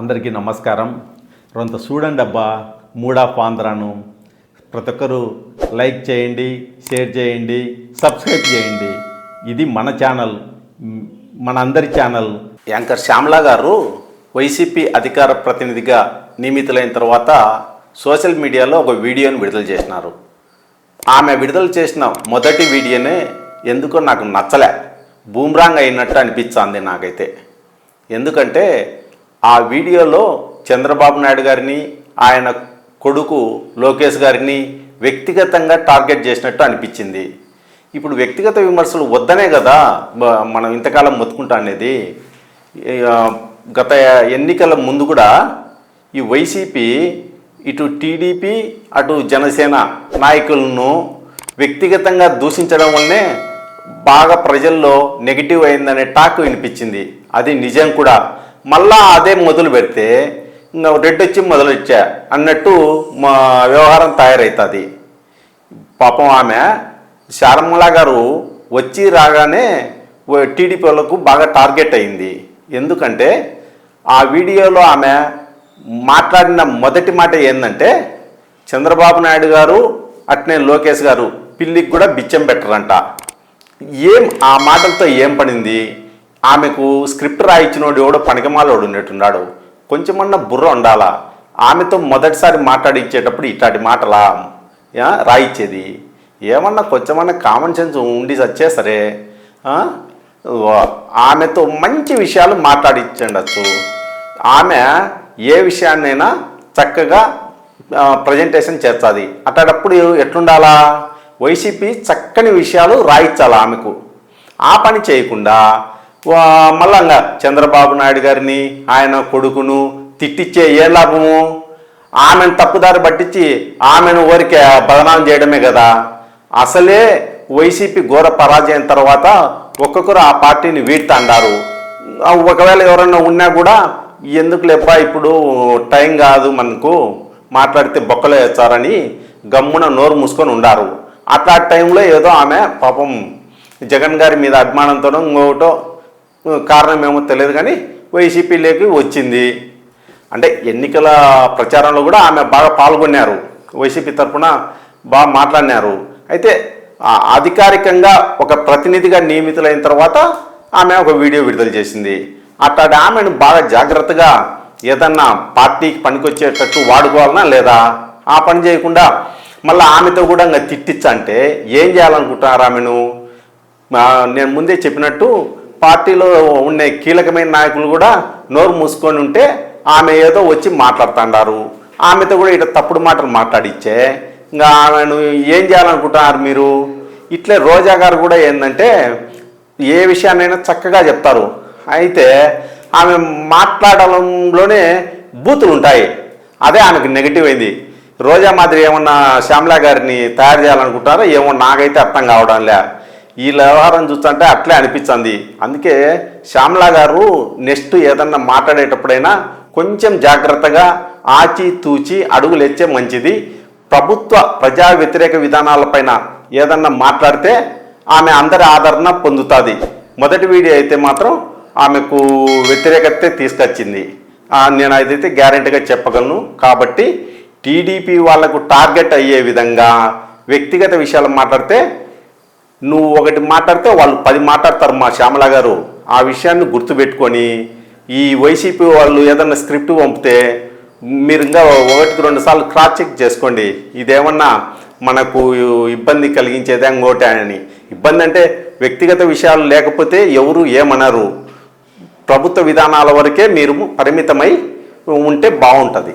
అందరికీ నమస్కారం. రొంత చూడండి అబ్బా మూడా ఆంధ్రాను. ప్రతి ఒక్కరు లైక్ చేయండి షేర్ చేయండి సబ్స్క్రైబ్ చేయండి. ఇది మన ఛానల్ మన అందరి ఛానల్. యాంకర్ శ్యామలా గారు వైసీపీ అధికార ప్రతినిధిగా నియమితులైన తర్వాత సోషల్ మీడియాలో ఒక వీడియోని విడుదల చేసినారు. ఆమె విడుదల చేసిన మొదటి వీడియోనే ఎందుకో నాకు నచ్చలే. బూమ్రాంగ్ అయినట్టు అనిపించింది నాకైతే. ఎందుకంటే ఆ వీడియోలో చంద్రబాబు నాయుడు గారిని ఆయన కొడుకు లోకేష్ గారిని వ్యక్తిగతంగా టార్గెట్ చేసినట్టు అనిపించింది. ఇప్పుడు వ్యక్తిగత విమర్శలు వద్దనే కదా మనం ఇంతకాలం మొత్తుకుంటా అనేది. గత ఎన్నికల ముందు కూడా ఈ వైసీపీ ఇటు టీడీపీ అటు జనసేన నాయకులను వ్యక్తిగతంగా దూషించడం వల్లనే బాగా ప్రజల్లో నెగిటివ్ అయిందనే టాక్ వినిపించింది. అది నిజం కూడా. మళ్ళా అదే మొదలు పెడితే ఇంకా రెడ్ వచ్చి మొదలొచ్చా అన్నట్టు మా వ్యవహారం తయారవుతుంది పాపం ఆమె శారమ్మలా గారు వచ్చి రాగానే టీడీపీ వాళ్ళకు బాగా టార్గెట్ అయింది. ఎందుకంటే ఆ వీడియోలో ఆమె మాట్లాడిన మొదటి మాట ఏంటంటే చంద్రబాబు నాయుడు గారు అట్నే లోకేష్ గారు పిల్లికి కూడా బిచ్చం పెట్టరంట. ఏం ఆ మాటలతో ఏం పడింది? ఆమెకు స్క్రిప్ట్ రాయించినోడు ఎవడో పనికిమాలోడు ఉండేటున్నాడు కొంచెమన్నా బుర్ర ఉండాలా? ఆమెతో మొదటిసారి మాట్లాడించేటప్పుడు ఇట్లాంటి మాటలా? రాయించేది రాయిచ్చేది. ఏమన్నా కొంచెమన్నా కామన్ సెన్స్ ఉండి సచ్చే సరే వా- ఆమెతో మంచి విషయాలు మాట్లాడించండచ్చు. ఆమె ఏ విషయాన్నైనా చక్కగా ప్రజెంటేషన్ చేస్తుంది. అట్లాంటప్పుడు ఎట్లుండాలా? వైసీపీ చక్కని విషయాలు రాయించాలి ఆమెకు? ఆ పని చేయకుండా వా- మళ్ళా చంద్రబాబు నాయుడు గారిని ఆయన కొడుకును తిట్టిచ్చే ఏ లాభము? ఆమెను తప్పుదారి పట్టించి ఆమెను ఊరికే బదనాం చేయడమే కదా. అసలే వైసీపీ ఘోర పరాజయం తర్వాత ఒక్కొక్కరు ఆ పార్టీని వీడుతాండారు. ఆ ఒకవేళ ఎవరన్నా ఉన్నా కూడా ఎందుకు లేప్పా ఇప్పుడు టైం కాదు మనకు మాట్లాడితే బొక్కలు వేస్తారని గమ్మున నోరు మూసుకొని ఉండారు. అట్లా టైంలో ఏదో ఆమె పాపం జగన్ గారి మీద అభిమానంతోనో ఇంకొకటో కారణం ఏమో తెలియదు కానీ వైసీపీలోకి వచ్చింది. అంటే ఎన్నికల ప్రచారంలో కూడా ఆమె బాగా పాల్గొన్నారు. వైసీపీ తరఫున బాగా మాట్లాడినారు. అయితే అధికారికంగా ఒక ప్రతినిధిగా నియమితులైన తర్వాత ఆమె ఒక వీడియో విడుదల చేసింది. అట్లాంటి ఆమెను బాగా జాగ్రత్తగా ఏదన్నా పార్టీకి పనికొచ్చేటట్టు వాడుకోవాలనా లేదా? ఆ పని చేయకుండా మళ్ళీ ఆమెతో కూడా ఇంకా తిట్టించంటే ఏం చేయాలనుకుంటున్నారు ఆమెను? నేను ముందే చెప్పినట్టు పార్టీలో ఉండే కీలకమైన నాయకులు కూడా నోరు మూసుకొని ఉంటే ఆమె ఏదో వచ్చి మాట్లాడుతుంటారు ఆమెతో కూడా ఇట్లా తప్పుడు మాటలు మాట్లాడిచ్చే. ఇంకా ఆమెను ఏం చేయాలనుకుంటున్నారు మీరు? ఇట్లే రోజా గారు కూడా ఏంటంటే ఏ విషయాన్నైనా చక్కగా చెప్తారు. అయితే ఆమె మాట్లాడడంలోనే బూతులు ఉంటాయి. అదే ఆమెకు నెగిటివ్ అయింది. రోజా మాదిరి ఏమన్నా శ్యామలా గారిని తయారు చేయాలనుకుంటారో ఏమో నాకైతే అర్థం కావడం లే ఈ వ్యవహారం చూస్తుంటే అట్లే అనిపించింది. అందుకే శ్యామలా గారు నెక్స్ట్ ఏదన్నా మాట్లాడేటప్పుడైనా కొంచెం జాగ్రత్తగా ఆచి తూచి అడుగులు ఎచ్చే మంచిది. ప్రభుత్వ ప్రజా వ్యతిరేక విధానాలపైన ఏదన్నా మాట్లాడితే ఆమె అందరి ఆదరణ పొందుతుంది. మొదటి వీడియో అయితే మాత్రం ఆమెకు వ్యతిరేకత తీసుకొచ్చింది. నేను అదైతే గ్యారెంటీగా చెప్పగలను. కాబట్టి టీడీపీ వాళ్ళకు టార్గెట్ అయ్యే విధంగా వ్యక్తిగత విషయాలు మాట్లాడితే నువ్వు ఒకటి మాట్లాడితే వాళ్ళు పది మాట్లాడతారు మా శ్యామల గారు. ఆ విషయాన్ని గుర్తుపెట్టుకొని ఈ వైసీపీ వాళ్ళు ఏదన్నా స్క్రిప్ట్ పంపితే మీరు ఇంకా ఒకటికి రెండు సార్లు క్రాస్ చెక్ చేసుకోండి. ఇదేమన్నా మనకు ఇబ్బంది కలిగించేదే ఇంకోటి అని. ఇబ్బంది అంటే వ్యక్తిగత విషయాలు లేకపోతే ఎవరు ఏమనరు. ప్రభుత్వ విధానాల వరకే మీరు పరిమితమై ఉంటే బాగుంటుంది.